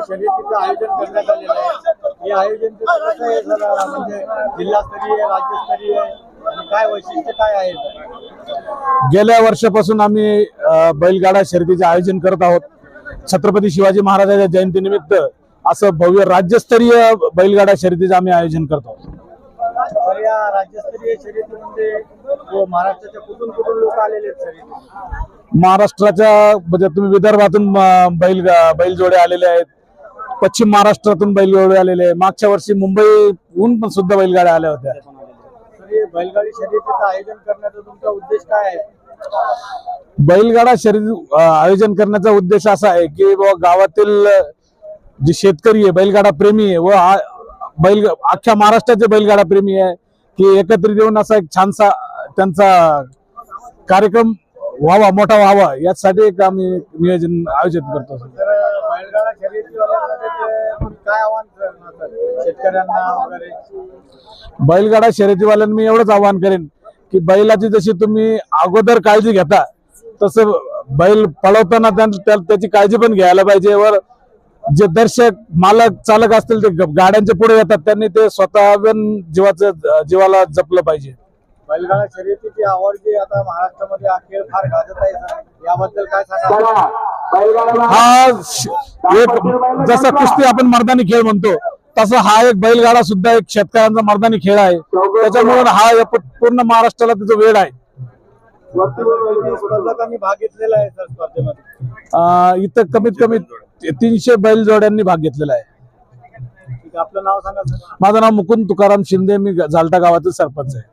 ठिकाणी शर्यतीचं आयोजन करण्यात आलेलं आहे हे आयोजन कसं आहे जरा म्हणजे जिल्हास्तरीय राज्यस्तरीय आणि काय वैशिष्ट्य काय आहे गेल्या वर्षापासून आम्ही बैलगाडा शर्यतीचे आयोजन करत आहोत छत्रपती शिवाजी महाराजांच्या जयंतीनिमित्त असं भव्य राज्यस्तरीय बैलगाडा शर्यतीचं आम्ही आयोजन करतो म्हणजे, महाराष्ट्राच्या कुठून कुठून लोक आलेले आहेत महाराष्ट्राच्या म्हणजे तुम्ही विदर्भातून बैल बैलजोडे आलेले आहेत पश्चिम महाराष्ट्रातून बैलगाडी आलेले मागच्या वर्षी मुंबईहून पण सुद्धा बैलगाड्या आल्या होत्या बैलगाडी शर्यतीचं आयोजन करण्याचा तुमचा उद्देश काय आहे बैलगाडा शर्यत आयोजन करण्याचा उद्देश असा आहे की गावातील जे शेतकरी आहे बैलगाडा प्रेमी आहे व बैल अख्ख्या महाराष्ट्राचे बैलगाडा प्रेमी आहे की एकत्रित येऊन असा एक छानसा त्यांचा कार्यक्रम व्हावा मोठा व्हावा यासाठी एक आम्ही नियोजन आयोजित करतो बैलगाडा शर्यतीवाल्यांमध्ये शर्यतीवाल्यांना मी एवढंच आवाहन करेन की बैलाची जशी तुम्ही अगोदर काळजी घेता तस बैल पळवताना त्याची काळजी पण घ्यायला पाहिजे वर जे दर्शक मालक चालक असतील ते गाड्यांच्या पुढे येतात त्यांनी ते स्वतः जीवाच जीवाला जपलं पाहिजे बैलगाडा शर्यतीची आवड जी आता महाराष्ट्रामध्ये अखेर फार गाजत आहे याबद्दल काय सांगा हा एक जसं कुस्ती आपण मर्दानी खेळ म्हणतो तसा हा एक बैलगाडा सुद्धा एक शेतकऱ्यांचा मर्दानी खेळ आहे त्याच्यामुळे हा पूर्ण महाराष्ट्राला त्याचा वेळ आहे आहे इथं कमीत कमी तीनशे बैल जोड्यांनी भाग घेतलेला आहे आपलं नाव सांगा माझं नाव मुकुंद तुकाराम शिंदे मी झालटा गावातील सरपंच आहे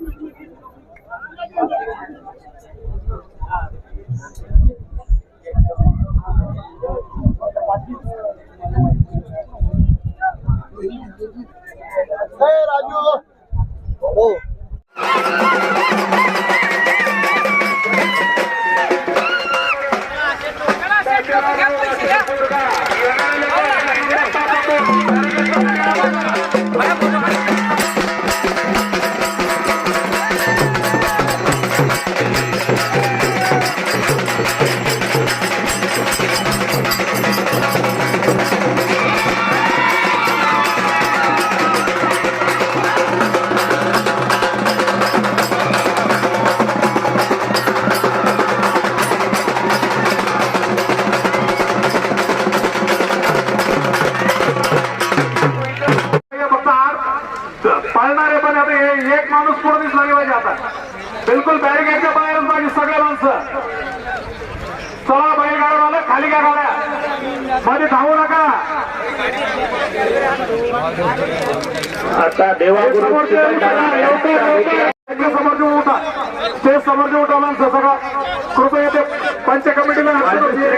माणूस पुढे दिसला गेला आता बिलकुल बॅरिकेडच्या बाहेर पाहिजे सगळे माणसं चला बाहेर गाड्या आलं खाली का गाड्या मध्ये धावू नका आता देवागुरु समोर जे उठा ते समोर जे उठा माणसं सगळं कृपया ते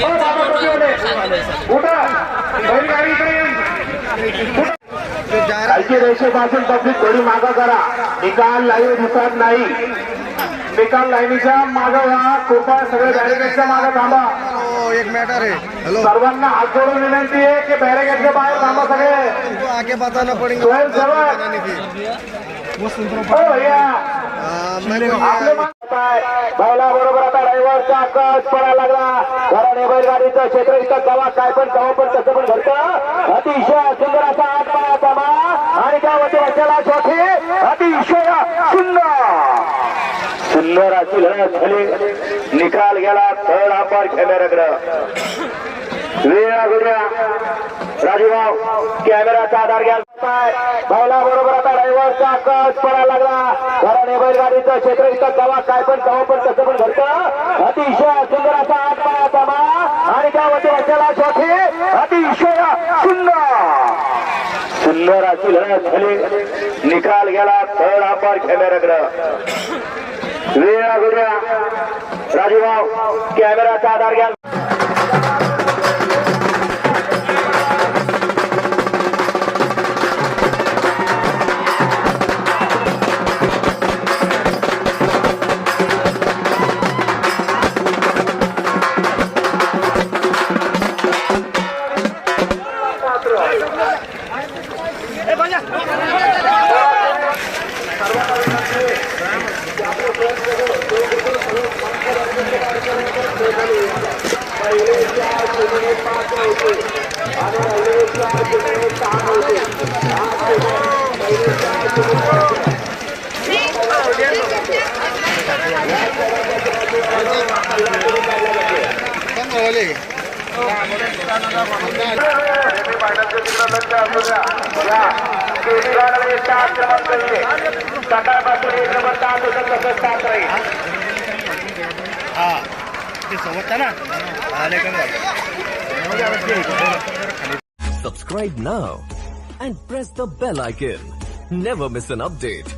खालची हो, रेषेपासून पब्लिक थोडी मागा करा निकाल लाईव्ह दिसत नाही निकाल लाईनीच्या मागं या कृपा सगळे बॅरिकेडच्या मागे थांबा एक मॅटर आहे सर्वांना हात जोडून विनंती आहे की बॅरिकेडच्या बाहेर थांबा सगळे आगे बताना पडेल सर्व हो भैया पहिला बरोबर आता ड्रायव्हरचा कस पडायला लागला कारण हे बैलगाडीचं क्षेत्र इतकं कवा काय पण कवा पण तसं पण घडतं अतिशय सुंदर असा आठ पाया आणि त्यावरती बसलेला शोखी अतिशय सुंदर सुंदर अशी लढत झाली निकाल गेला थर्ड अपर कॅमेराकडं वेळ गुन्हा राजूभाऊ कॅमेराचा आधार घ्या पहिला बरोबर आता ड्रायव्हरचा कस पडायला लागला कारण हे बैलगाडीचं क्षेत्र इतकं कवा काय पण कवा पण कसं पण घडत अतिशय सुंदर असा आठ पायाचा आणि त्यावरती बसलेला शॉटी अतिशय सुंदर सुंदर अशी लढत झाली निकाल गेला थर्ड अपर कॅमेराकडं वेळा गुन्हा राजूभाऊ कॅमेराचा आधार घ्या Subscribe now and press the bell icon. Never miss an update.